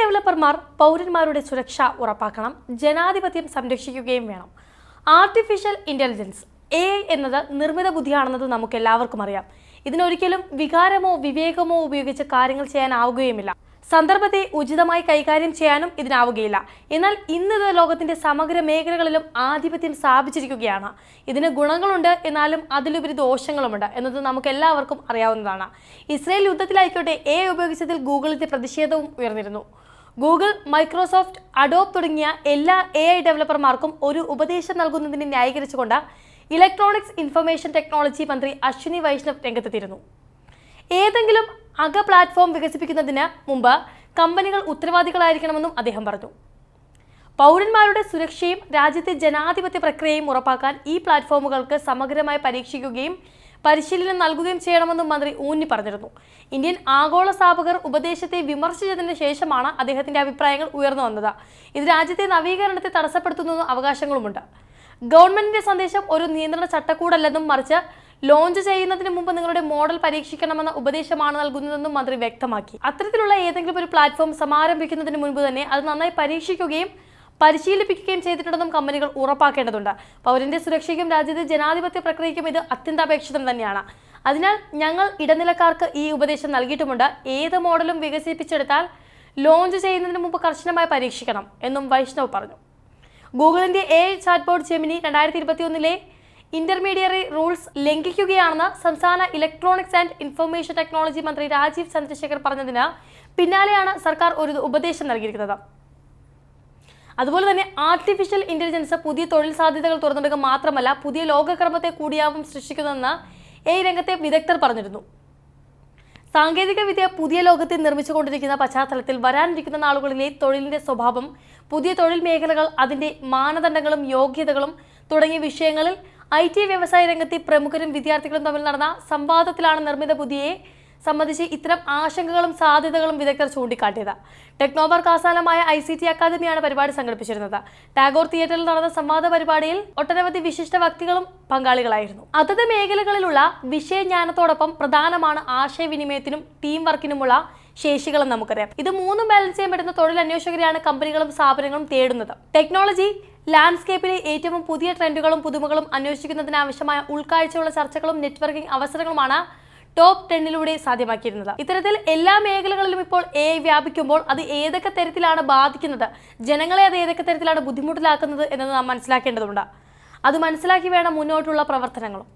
ഡെവലപ്പർമാർ പൗരന്മാരുടെ സുരക്ഷ ഉറപ്പാക്കണം ജനാധിപത്യം സംരക്ഷിക്കുകയും വേണം. ആർട്ടിഫിഷ്യൽ ഇന്റലിജൻസ് എ എന്നത് നിർമ്മിത ബുദ്ധിയാണെന്നത് നമുക്ക് എല്ലാവർക്കും അറിയാം. ഇതിനൊരിക്കലും വികാരമോ വിവേകമോ ഉപയോഗിച്ച് കാര്യങ്ങൾ ചെയ്യാനാവുകയുമില്ല. സന്ദർഭത്തെ ഉചിതമായി കൈകാര്യം ചെയ്യാനും ഇതിനാവുകയില്ല. എന്നാൽ ഇന്നത് ലോകത്തിന്റെ സമഗ്ര മേഖലകളിലും ആധിപത്യം സ്ഥാപിച്ചിരിക്കുകയാണ്. ഇതിന് ഗുണങ്ങളുണ്ട് എന്നാലും അതിലുപരി ദോഷങ്ങളുമുണ്ട് എന്നത് നമുക്ക് എല്ലാവർക്കും അറിയാവുന്നതാണ്. ഇസ്രയേൽ യുദ്ധത്തിലായിക്കോട്ടെ എ ഉപയോഗിച്ചതിൽ ഗൂഗിളിന്റെ പ്രതിഷേധവും ഉയർന്നിരുന്നു. ഗൂഗിൾ മൈക്രോസോഫ്റ്റ് അഡോബ് തുടങ്ങിയ എല്ലാ എ ഐ ഡെവലപ്പർമാർക്കും ഒരു ഉപദേശം നൽകുന്നതിനെ ന്യായീകരിച്ചുകൊണ്ട് ഇലക്ട്രോണിക്സ് ഇൻഫർമേഷൻ ടെക്നോളജി മന്ത്രി അശ്വിനി വൈഷ്ണവ് രംഗത്തെത്തിയിരുന്നു. ഏതെങ്കിലും അക പ്ലാറ്റ്ഫോം വികസിപ്പിക്കുന്നതിന് മുമ്പ് കമ്പനികൾ ഉത്തരവാദികളായിരിക്കണമെന്നും അദ്ദേഹം പറഞ്ഞു. പൗരന്മാരുടെ സുരക്ഷയും രാജ്യത്തെ ജനാധിപത്യ പ്രക്രിയയും ഉറപ്പാക്കാൻ ഈ പ്ലാറ്റ്ഫോമുകൾക്ക് സമഗ്രമായി പരീക്ഷിക്കുകയും പരിശീലനം നൽകുകയും ചെയ്യണമെന്നും മന്ത്രി ഊന്നി പറഞ്ഞിരുന്നു. ഇന്ത്യൻ ആഗോള സ്ഥാപകർ ഉപദേശത്തെ വിമർശിച്ചതിന് ശേഷമാണ് അദ്ദേഹത്തിന്റെ അഭിപ്രായങ്ങൾ ഉയർന്നു വന്നത്. ഇത് രാജ്യത്തെ നവീകരണത്തെ തടസ്സപ്പെടുത്തുന്ന അവകാശങ്ങളുമുണ്ട്. ഗവൺമെന്റിന്റെ സന്ദേശം ഒരു നിയന്ത്രണ ചട്ടക്കൂടല്ലെന്നും മറിച്ച് ലോഞ്ച് ചെയ്യുന്നതിന് മുമ്പ് നിങ്ങളുടെ മോഡൽ പരീക്ഷിക്കണമെന്ന ഉപദേശമാണ് നൽകുന്നതെന്നും മന്ത്രി വ്യക്തമാക്കി. അത്തരത്തിലുള്ള ഏതെങ്കിലും ഒരു പ്ലാറ്റ്ഫോം സമാരംഭിക്കുന്നതിന് മുൻപ് തന്നെ അത് നന്നായി പരീക്ഷിക്കുകയും പരിശീലിപ്പിക്കുകയും ചെയ്തിട്ടുണ്ടെന്നും കമ്പനികൾ ഉറപ്പാക്കേണ്ടതുണ്ട്. പൗരന്റെ സുരക്ഷയ്ക്കും രാജ്യത്തെ ജനാധിപത്യ പ്രക്രിയയ്ക്കും ഇത് അത്യന്താപേക്ഷിതം തന്നെയാണ്. അതിനാൽ ഞങ്ങൾ ഇടനിലക്കാർക്ക് ഈ ഉപദേശം നൽകിയിട്ടുമുണ്ട്. ഏത് മോഡലും വികസിപ്പിച്ചെടുത്താൽ ലോഞ്ച് ചെയ്യുന്നതിന് മുമ്പ് കർശനമായി പരീക്ഷിക്കണം എന്നും വൈഷ്ണവ് പറഞ്ഞു. ഗൂഗിളിന്റെ എ ചാറ്റ് ബോർഡ് ജെമിനി രണ്ടായിരത്തി ഇരുപത്തിയൊന്നിലെ ഇന്റർമീഡിയറി റൂൾസ് ലംഘിക്കുകയാണെന്ന് സംസ്ഥാന ഇലക്ട്രോണിക്സ് ആൻഡ് ഇൻഫർമേഷൻ ടെക്നോളജി മന്ത്രി രാജീവ് ചന്ദ്രശേഖർ പറഞ്ഞതിന് പിന്നാലെയാണ് സർക്കാർ ഒരു ഉപദേശം നൽകിയിരിക്കുന്നത്. അതുപോലെ തന്നെ ആർട്ടിഫിഷ്യൽ ഇന്റലിജൻസ് പുതിയ തൊഴിൽ സാധ്യതകൾ തുറന്നെടുക്കുക മാത്രമല്ല പുതിയ ലോകക്രമത്തെ കൂടിയാവും സൃഷ്ടിക്കുന്നതെന്ന് ഈ രംഗത്തെ വിദഗ്ധർ പറഞ്ഞിരുന്നു. സാങ്കേതിക വിദ്യ പുതിയ ലോകത്തെ നിർമ്മിച്ചുകൊണ്ടിരിക്കുന്ന പശ്ചാത്തലത്തിൽ വരാനിരിക്കുന്ന നാളുകളിലെ തൊഴിലിന്റെ സ്വഭാവം പുതിയ തൊഴിൽ മേഖലകൾ അതിന്റെ മാനദണ്ഡങ്ങളും യോഗ്യതകളും തുടങ്ങിയ വിഷയങ്ങളിൽ ഐ ടി വ്യവസായ രംഗത്തെ പ്രമുഖരും വിദ്യാർത്ഥികളും തമ്മിൽ നടന്ന സംവാദത്തിലാണ് നിർമ്മിത ബുദ്ധിയെ സംബന്ധിച്ച് ഇത്തരം ആശങ്കകളും സാധ്യതകളും വിദഗ്ധർ ചൂണ്ടിക്കാട്ടിയത്. ടെക്നോപാർക്ക് ആസ്ഥാനമായ ഐ സി ടി അക്കാദമിയാണ് പരിപാടി സംഘടിപ്പിച്ചിരുന്നത്. ടാഗോർ തിയേറ്ററിൽ നടന്ന സംവാദ പരിപാടിയിൽ ഒട്ടനവധി വിശിഷ്ട വ്യക്തികളും പങ്കാളികളായിരുന്നു. അതത് മേഖലകളിലുള്ള വിഷയജ്ഞാനത്തോടൊപ്പം പ്രധാനമാണ് ആശയവിനിമയത്തിനും ടീം വർക്കിനുമുള്ള ശേഷികളും നമുക്കറിയാം. ഇത് മൂന്നും ബാലൻസ് ചെയ്യാൻ പറ്റുന്ന തൊഴിൽ അന്വേഷകരെയാണ് കമ്പനികളും സ്ഥാപനങ്ങളും തേടുന്നത്. ടെക്നോളജി ലാൻഡ്സ്കേപ്പിലെ ഏറ്റവും പുതിയ ട്രെൻഡുകളും പുതുമകളും അന്വേഷിക്കുന്നതിന് ആവശ്യമായ ഉൾക്കാഴ്ചയുള്ള ചർച്ചകളും നെറ്റ്വർക്കിംഗ് അവസരങ്ങളുമാണ് ടോപ്പ് ടെന്നിലൂടെ സാധ്യമാക്കിയിരുന്നത്. ഇത്തരത്തിൽ എല്ലാ മേഖലകളിലും ഇപ്പോൾ എ വ്യാപിക്കുമ്പോൾ അത് ഏതൊക്കെ തരത്തിലാണ് ബാധിക്കുന്നത് ജനങ്ങളെ അത് ഏതൊക്കെ തരത്തിലാണ് ബുദ്ധിമുട്ടിലാക്കുന്നത് എന്നത് നാം മനസ്സിലാക്കേണ്ടതുണ്ട്. അത് മനസ്സിലാക്കി വേണം മുന്നോട്ടുള്ള പ്രവർത്തനങ്ങളും.